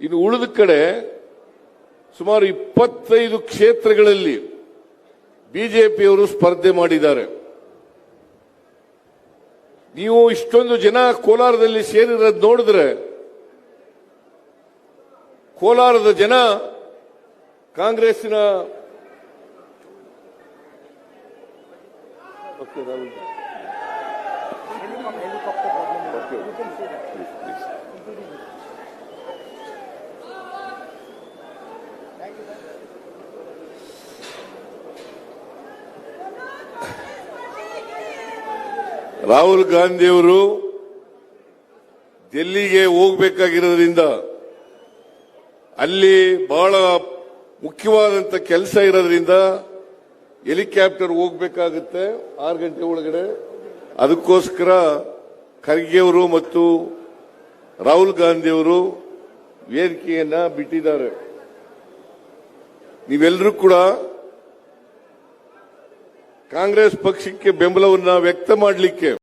ಇನ್ನು ಉಳಿದ ಕಡೆ ಸುಮಾರು ಇಪ್ಪತ್ತೈದು ಕ್ಷೇತ್ರಗಳಲ್ಲಿ ಬಿಜೆಪಿಯವರು ಸ್ಪರ್ಧೆ ಮಾಡಿದ್ದಾರೆ ನೀವು ಇಷ್ಟೊಂದು ಜನ ಕೋಲಾರದಲ್ಲಿ ಸೇರಿರೋದು ನೋಡಿದ್ರೆ ಕೋಲಾರದ ಜನ. ಓಕೆ, ರಾಹುಲ್ ಗಾಂಧಿಯವರು ಡೆಲ್ಲಿಗೆ ಹೋಗಬೇಕಾಗಿರೋದ್ರಿಂದ ಅಲ್ಲಿ ಬಹಳ ಮುಖ್ಯವಾದಂತ ಕೆಲಸ ಇರೋದ್ರಿಂದ ಹೆಲಿಕಾಪ್ಟರ್ ಹೋಗಬೇಕಾಗುತ್ತೆ ಆರು ಗಂಟೆ ಒಳಗಡೆ. ಅದಕ್ಕೋಸ್ಕರ ಖರ್ಗೆ ಅವರು ಮತ್ತು ರಾಹುಲ್ ಗಾಂಧಿಯವರು ವೇದಿಕೆಯನ್ನ ಬಿಟ್ಟಿದ್ದಾರೆ. ನೀವೆಲ್ಲರೂ ಕೂಡ ಕಾಂಗ್ರೆಸ್ ಪಕ್ಷಕ್ಕೆ ಬೆಂಬಲವನ್ನ ವ್ಯಕ್ತ ಮಾಡಲಿಕ್ಕೆ